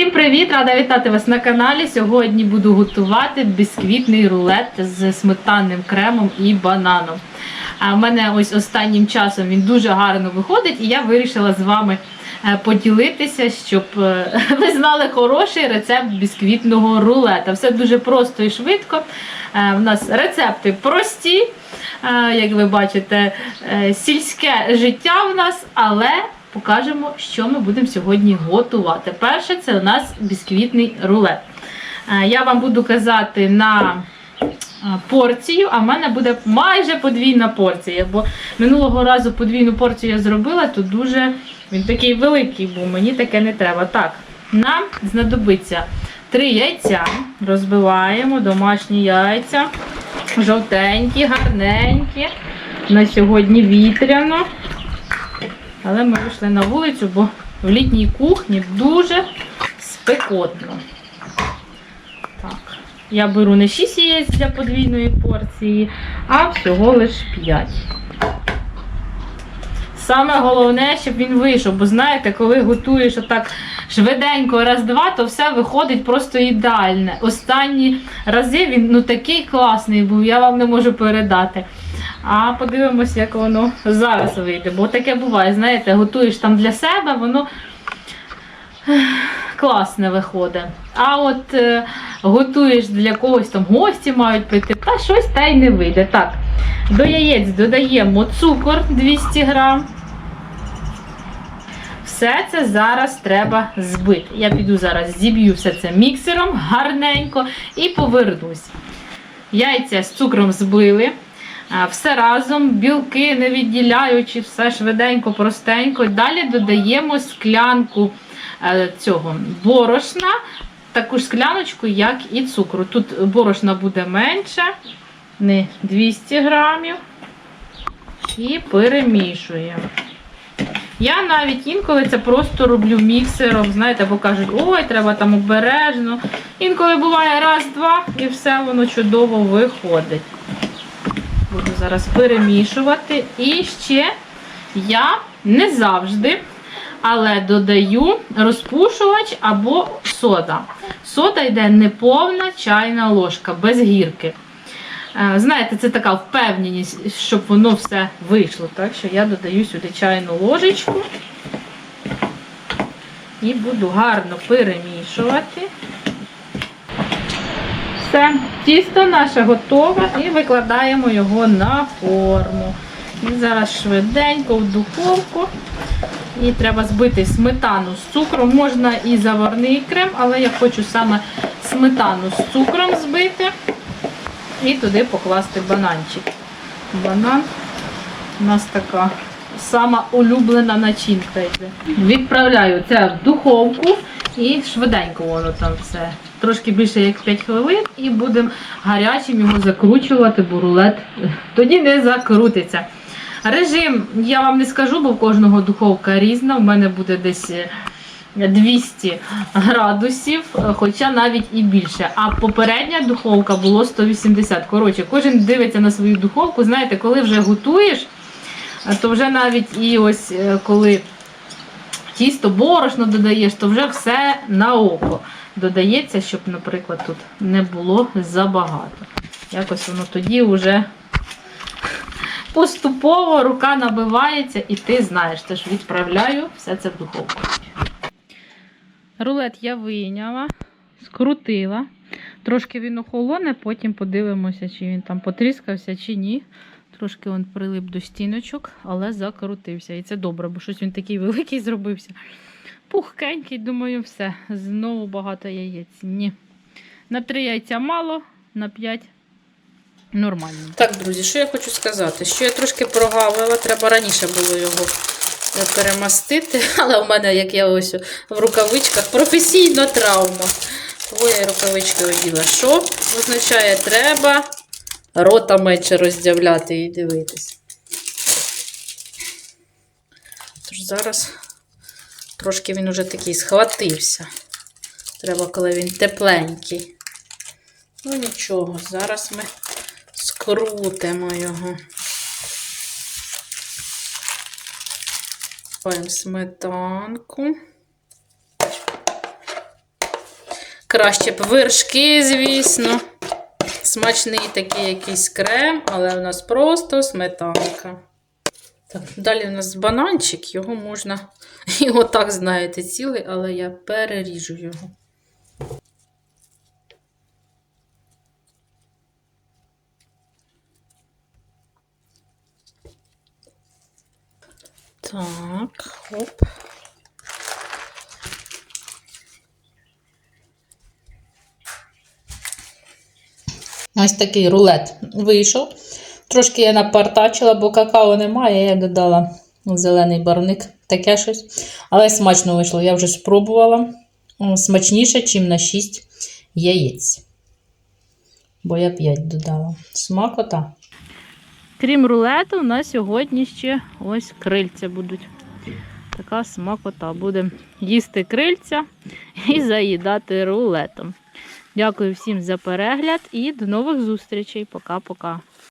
Всім привіт! Рада вітати вас на каналі. Сьогодні буду готувати бісквітний рулет з сметанним кремом і бананом. А в мене ось останнім часом він дуже гарно виходить, і я вирішила з вами е, поділитися, щоб е, ви знали хороший рецепт бісквітного рулета. Все дуже просто і швидко. Е, У нас рецепти прості, е, як ви бачите, е, сільське життя в нас, але покажемо, що ми будемо сьогодні готувати. Перше, це у нас бісквітний рулет. Е, Я вам буду казати на е, порцію, а в мене буде майже подвійна порція. Бо минулого разу подвійну порцію я зробила, то дуже він такий великий був, мені таке не треба. Так, нам знадобиться три яйця. Розбиваємо домашні яйця. Жовтенькі, гарненькі. На сьогодні вітряно. Але ми вийшли на вулицю, бо в літній кухні дуже спекотно. Так. Я беру не 6 яєць для подвійної порції, а всього лише 5. Саме головне, щоб він вийшов, бо знаєте, коли готуєш отак швиденько раз-два, то все виходить просто ідеальне. Останні рази він ну такий класний був, я вам не можу передати. А подивимось, як воно зараз вийде. Бо таке буває, знаєте, готуєш там для себе, воно класне виходить. А от е, готуєш для когось там гості мають прийти, та щось та й не вийде. Так, до яєць додаємо цукор 200 грам. Все це зараз треба збити. Я піду зараз зіб'ю все це міксером гарненько і повернусь. Яйця з цукром збили. Все разом, білки не відділяючи, все швиденько, простенько. Далі додаємо склянку е, цього борошна, таку ж скляночку, як і цукру. Тут борошна буде менше, не 200 грамів. І перемішуємо. Я навіть інколи це просто роблю міксером, знаєте, бо кажуть, ой, треба там обережно. Інколи буває раз-два і все воно чудово виходить. Буду зараз перемішувати. І ще я не завжди, але додаю розпушувач або сода. Сода йде неповна чайна ложка, без гірки. Е, Знаєте, це така впевненість, щоб воно все вийшло. Так що я додаю сюди чайну ложечку і буду гарно перемішувати. Все, тісто наше готове і викладаємо його на форму. І зараз швиденько в духовку. І треба збити сметану з цукром. Можна і заварний крем, але я хочу саме сметану з цукром збити. І туди покласти бананчик. Банан у нас така сама улюблена начинка. Відправляю це в духовку і швиденько воно там все. Трошки більше як 5 хвилин, і будемо гарячим його закручувати, бо рулет тоді не закрутиться. Режим я вам не скажу, бо в кожного духовка різна. У мене буде десь е, 200 градусів, е, хоча навіть і більше. А попередня духовка було 180. Коротше, кожен дивиться на свою духовку. Знаєте, коли вже готуєш, е, то вже навіть і ось е, коли тісто борошно додаєш, то вже все на око додається, щоб, наприклад, тут не було забагато. Якось воно тоді вже поступово рука набивається, і ти знаєш, теж відправляю все це в духовку. Рулет я вийняла, скрутила. Трошки він охолоне, потім подивимося, чи він там потріскався, чи ні. Трошки він прилип до стіночок, але закрутився. І це добре, бо щось він такий великий зробився. Пухкенький, думаю, все. Знову багато яєць. Ні. На три яйця мало, на п'ять нормально. Так, друзі, що я хочу сказати? Що я трошки прогавила, треба раніше було його перемастити, але в мене, як я ось в рукавичках, професійна травма. Тому я рукавички оділа. Що означає, треба рота менше роздявляти і дивитись. Тож зараз трошки він уже такий схватився. Треба, коли він тепленький. Ну нічого, зараз ми скрутимо його. Купаємо сметанку. Краще б вершки, звісно. Смачний такий якийсь крем, але у нас просто сметанка. Так, далі у нас бананчик, його можна. Його так, знаєте, цілий, але я переріжу його. Так, хоп. Ось такий рулет вийшов. Трошки я напартачила, бо какао немає, я додала зелений барвник, таке щось. Але смачно вийшло, я вже спробувала. Смачніше, ніж на 6 яєць. Бо я 5 додала. Смакота. Крім рулету, у нас сьогодні ще ось крильця будуть. Така смакота. Будемо їсти крильця і заїдати рулетом. Дякую всім за перегляд і до нових зустрічей. Пока-пока.